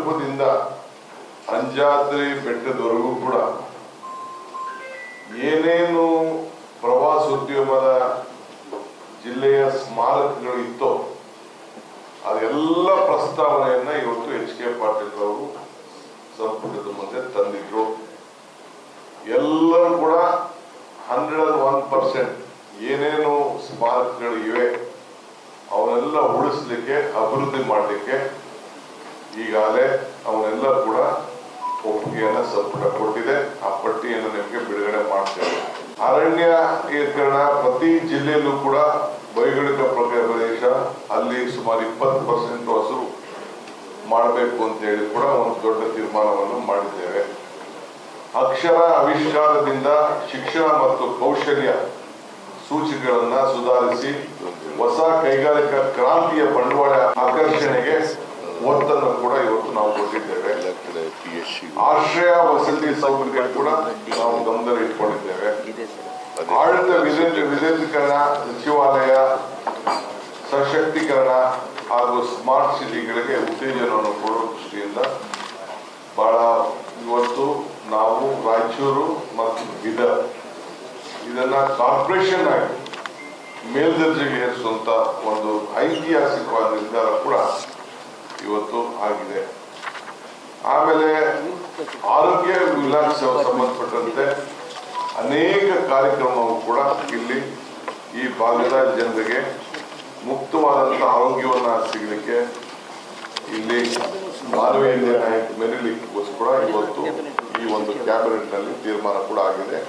ಮಂಟಪದಿಂದ ಅಂಜಾದ್ರಿ ಬೆಟ್ಟದವರೆಗೂ ಕೂಡ ಏನೇನು ಪ್ರವಾಸೋದ್ಯಮದ ಜಿಲ್ಲೆಯ ಸ್ಮಾರಕಗಳು ಇತ್ತೋ ಅದೆಲ್ಲ ಪ್ರಸ್ತಾವನೆಯನ್ನ ಇವತ್ತು ಎಚ್ ಕೆ ಪಾಟೀಲ್ ಅವರು ಸಂಪುಟದ ಮುಂದೆ ತಂದಿದ್ರು. ಎಲ್ಲರೂ ಕೂಡ ಹಂಡ್ರೆಡ್ ಒನ್ ಪರ್ಸೆಂಟ್ ಏನೇನು ಸ್ಮಾರಕಗಳು ಇವೆ ಅವನ್ನೆಲ್ಲ ಉಳಿಸ್ಲಿಕ್ಕೆ, ಅಭಿವೃದ್ಧಿ ಮಾಡಲಿಕ್ಕೆ ಈಗಾಗಲೇ ಅವನ್ನೆಲ್ಲ ಕೂಡ ಒಪ್ಪಿಗೆಯನ್ನ ಸಂಪುಟ ಕೊಟ್ಟಿದೆ. ಆ ಪಟ್ಟಿಯನ್ನು ನಿಮಗೆ ಬಿಡುಗಡೆ ಮಾಡ್ತೇವೆ. ಅರಣ್ಯ ಏರ್ಕರಣ ಪ್ರತಿ ಜಿಲ್ಲೆಯಲ್ಲೂ ಕೂಡ ಭೌಗೋಳಿಕ ಪ್ರದೇಶ ಅಲ್ಲಿ ಸುಮಾರು ಇಪ್ಪತ್ತು ಪರ್ಸೆಂಟ್ ಹಸಿರು ಮಾಡಬೇಕು ಅಂತ ಹೇಳಿ ಕೂಡ ಒಂದು ದೊಡ್ಡ ತೀರ್ಮಾನವನ್ನು ಮಾಡಿದ್ದೇವೆ. ಅಕ್ಷರ ಆವಿಷ್ಕಾರದಿಂದ ಶಿಕ್ಷಣ ಮತ್ತು ಕೌಶಲ್ಯ ಸೂಚಿಗಳನ್ನು ಸುಧಾರಿಸಿ ಹೊಸ ಕೈಗಾರಿಕಾ ಕ್ರಾಂತಿಯ ಬಂಡವಾಳ ಆಶ್ರಯ ವಸತಿ ಸೌಲಭ್ಯ ಕೂಡ ನಾವು ಗಮನ ಇಟ್ಕೊಂಡಿದ್ದೇವೆ. ಆಡಳಿತ ವಿಧೇಂದ್ರ ವಿಧೇಂದ್ರೀಕರಣ ಸಚಿವಾಲಯ ಸಶಕ್ತೀಕರಣ ಹಾಗೂ ಸ್ಮಾರ್ಟ್ ಸಿಟಿಗಳಿಗೆ ಉತ್ತೇಜನವನ್ನು ಕೊಡುವ ದೃಷ್ಟಿಯಿಂದ ಬಹಳ ಇವತ್ತು ನಾವು ರಾಯಚೂರು ಮತ್ತು ಬೀದರ್ ಇದನ್ನ ಕಾರ್ಪೊರೇಷನ್ ಆಗಿ ಮೇಲ್ದರ್ಜೆಗೆ ಏರಿಸುವಂತ ಒಂದು ಐತಿಹಾಸಿಕವಾದ ನಿರ್ಧಾರ ಕೂಡ ಇವತ್ತು ಆಗಿದೆ. ಆಮೇಲೆ ಆರೋಗ್ಯ ಇಲಾಖೆ ಸಂಬಂಧಪಟ್ಟಂತೆ ಅನೇಕ ಕಾರ್ಯಕ್ರಮವು ಕೂಡ ಇಲ್ಲಿ ಈ ಭಾಗದ ಜನರಿಗೆ ಮುಕ್ತವಾದಂತಹ ಆರೋಗ್ಯವನ್ನ ಸಿಗಲಿಕ್ಕೆ ಇಲ್ಲಿ ಮಾನವೀಯತೆ ಮೆರೀಲಿಕ್ಕೋಸ್ಕರ ಇವತ್ತು ಈ ಒಂದು ಕ್ಯಾಬಿನೆಟ್ನಲ್ಲಿ ತೀರ್ಮಾನ ಕೂಡ ಆಗಿದೆ.